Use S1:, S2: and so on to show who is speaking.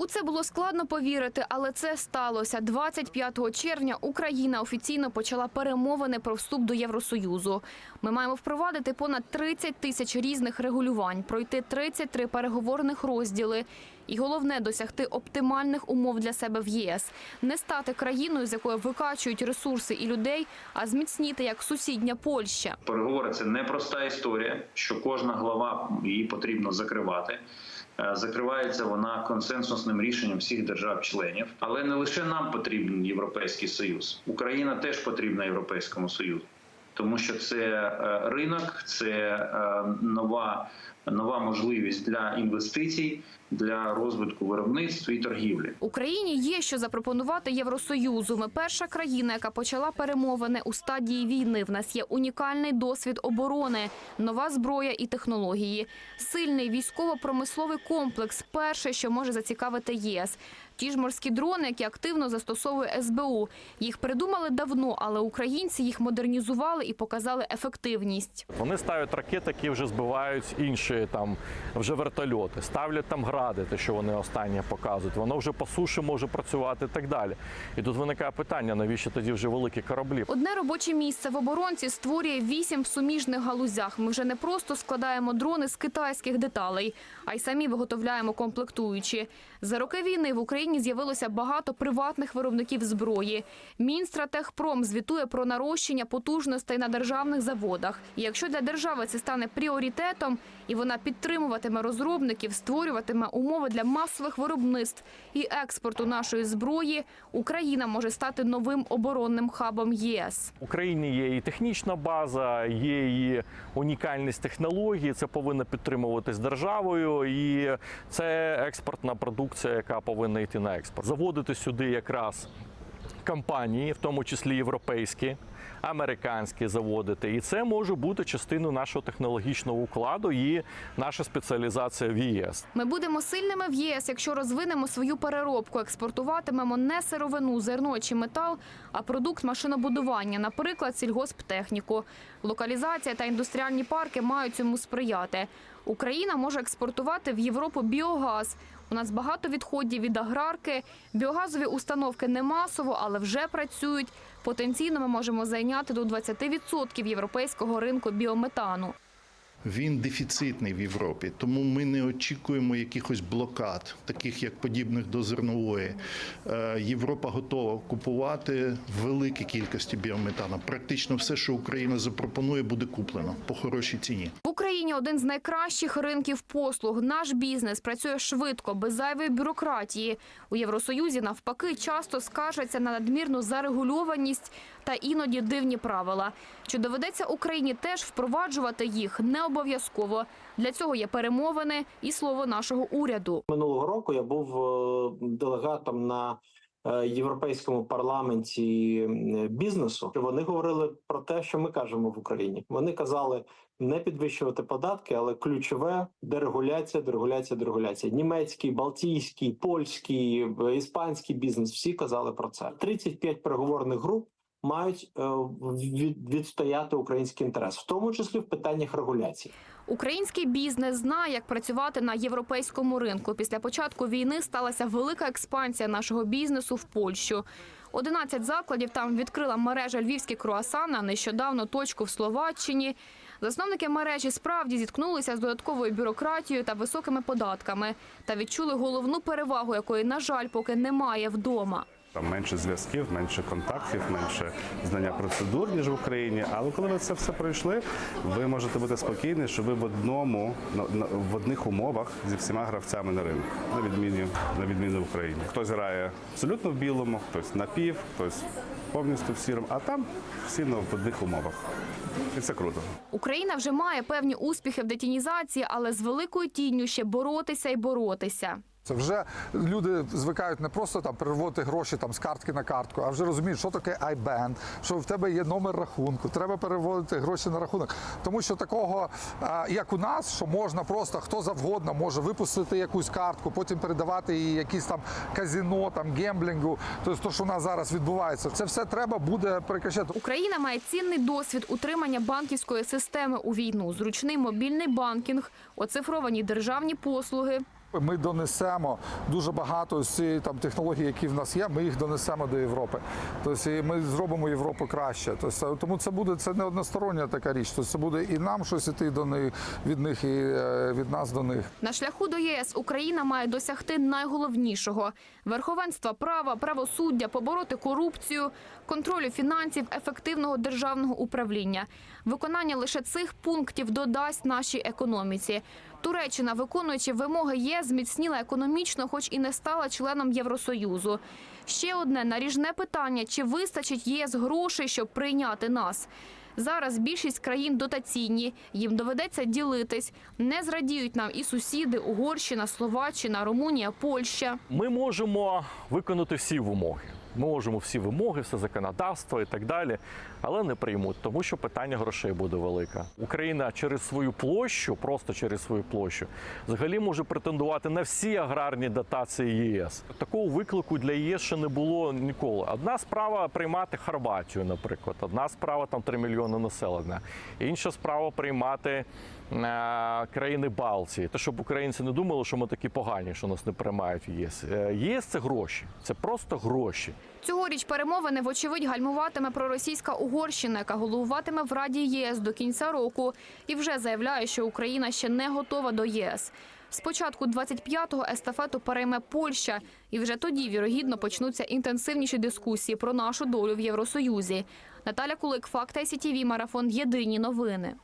S1: У це було складно повірити, але це сталося. 25 червня Україна офіційно почала перемовини про вступ до Євросоюзу. Ми маємо впровадити понад 30 тисяч різних регулювань, пройти 33 переговорних розділи. І головне досягти оптимальних умов для себе в ЄС, не стати країною, з якої викачують ресурси і людей, а зміцніти як сусідня Польща.
S2: Переговори це непроста історія, що кожна глава її потрібно закривати. Е, Закривається вона консенсусним рішенням всіх держав-членів, але не лише нам потрібен європейський союз. Україна теж потрібна європейському союзу, тому що це е, ринок, це е, нова, нова можливість для інвестицій, для розвитку виробництва і торгівлі.
S1: Україні є що запропонувати Євросоюзу. Ми перша країна, яка почала перемовини у стадії війни. В нас є унікальний досвід оборони, нова зброя і технології, сильний військово-промисловий комплекс. Перше, що може зацікавити ЄС. Ті ж морські дрони, які активно застосовує СБУ. Їх придумали давно, але українці їх модернізували і показали ефективність.
S3: Вони ставлять ракети, які вже збивають інші там вже вертольоти, ставлять там гради, те, що вони останнє показують. Воно вже по суші може працювати і так далі. І тут виникає питання: навіщо тоді вже великі кораблі?
S1: Одне робоче місце в оборонці створює вісім в суміжних галузях. Ми вже не просто складаємо дрони з китайських деталей, а й самі виготовляємо комплектуючі. За роки війни в Україні з'явилося багато приватних виробників зброї. Мінстратехпром звітує про нарощення потужностей на державних заводах. Якщо для держави це стане пріоритетом, і вона підтримуватиме розробників, створюватиме умови для масових виробництв і експорту нашої зброї, Україна може стати новим оборонним хабом ЄС.
S3: В Україні є і технічна база, є і унікальність технологій. Це повинно підтримуватись державою, і це експортна продукція, яка повинна йти на експорт. Заводити сюди якраз компанії, в тому числі європейські. Американські заводити, і це може бути частиною нашого технологічного укладу і наша спеціалізація в ЄС.
S1: Ми будемо сильними в ЄС, якщо розвинемо свою переробку, експортуватимемо не сировину, зерно чи метал, а продукт машинобудування, наприклад, сільгосптехніку. Локалізація та індустріальні парки мають цьому сприяти. Україна може експортувати в Європу біогаз. У нас багато відходів від аграрки. Біогазові установки не масово, але вже працюють. Потенційно ми можемо зайняти до 20% європейського ринку біометану.
S4: Він дефіцитний в Європі, тому ми не очікуємо якихось блокад, таких як подібних до зернової. Е, Європа готова купувати великі кількості біометану. Практично все, що Україна запропонує, буде куплено по хорошій ціні.
S1: В Україні один з найкращих ринків послуг. Наш бізнес працює швидко, без зайвої бюрократії. У Євросоюзі навпаки часто скаржаться на надмірну зарегульованість та іноді дивні правила. Чи доведеться Україні теж впроваджувати їх не обов'язково. Для цього є перемовини і слово нашого уряду.
S5: минулого року я був е, делегатом на е, європейському парламенті бізнесу. Вони говорили про те, що ми кажемо в Україні. Вони казали не підвищувати податки, але ключове дерегуляція, дерегуляція, дерегуляція. Німецький, балтійський, польський, е, іспанський бізнес всі казали про це. 35 переговорних груп. Мають е, відстояти український інтерес, в тому числі в питаннях регуляції.
S1: Український бізнес знає, як працювати на європейському ринку. Після початку війни сталася велика експансія нашого бізнесу в Польщу. 11 закладів там відкрила мережа Львівські круасани, а нещодавно точку в Словаччині. Засновники мережі справді зіткнулися з додатковою бюрократією та високими податками та відчули головну перевагу, якої, на жаль, поки немає вдома.
S6: Там менше зв'язків, менше контактів, менше знання процедур ніж в Україні. Але коли ви це все пройшли, ви можете бути спокійні, що ви в одному в одних умовах зі всіма гравцями на ринку, на відміні на відміну в Україні. Хтось грає абсолютно в білому, хтось напів, хтось повністю в сірому, а там всі на в одних умовах. І це круто.
S1: Україна вже має певні успіхи в детінізації, але з великою тінню ще боротися і боротися.
S7: Це вже люди звикають не просто там переводити гроші там з картки на картку, а вже розуміють, що таке iBand, що в тебе є номер рахунку. Треба переводити гроші на рахунок. Тому що такого, як у нас, що можна просто хто завгодно може випустити якусь картку, потім передавати її якісь там казіно, там гемблінгу. Тобто, то, що у нас зараз відбувається, це все треба буде прекращати.
S1: Україна має цінний досвід утримання банківської системи у війну, зручний мобільний банкінг, оцифровані державні послуги.
S7: Ми донесемо дуже багато з цієї там технологій, які в нас є. Ми їх донесемо до Європи. Тобто ми зробимо Європу краще. Тобто, тому це буде це не одностороння така річ. Тобто це буде і нам щось іти до них від них, і е, від нас до них.
S1: На шляху до єС Україна має досягти найголовнішого – верховенства права, правосуддя, побороти корупцію, контролю фінансів, ефективного державного управління. Виконання лише цих пунктів додасть нашій економіці. Туреччина, виконуючи вимоги ЄС, зміцніла економічно, хоч і не стала членом Євросоюзу. Ще одне наріжне питання – чи вистачить ЄС грошей, щоб прийняти нас? Зараз більшість країн дотаційні, їм доведеться ділитись. Не зрадіють нам і сусіди – Угорщина, Словаччина, Румунія, Польща.
S3: Ми можемо виконати всі вимоги. Можемо всі вимоги, все законодавство і так далі, але не приймуть, тому що питання грошей буде велике. Україна через свою площу, просто через свою площу, взагалі може претендувати на всі аграрні дотації ЄС. Такого виклику для ЄС ще не було ніколи. Одна справа приймати Хорватію, наприклад, одна справа там 3 мільйони населення, інша справа приймати е, країни Балтії. Те, щоб українці не думали, що ми такі погані, що нас не приймають в ЄС. Е, ЄС це гроші, це просто гроші.
S1: Цьогоріч перемовини, вочевидь, гальмуватиме проросійська Угорщина, яка головуватиме в Раді ЄС до кінця року. І вже заявляє, що Україна ще не готова до ЄС. Спочатку 25-го естафету перейме Польща, і вже тоді, вірогідно, почнуться інтенсивніші дискусії про нашу долю в Євросоюзі. Наталя Кулик, Факт ICTV, Марафон. Єдині новини.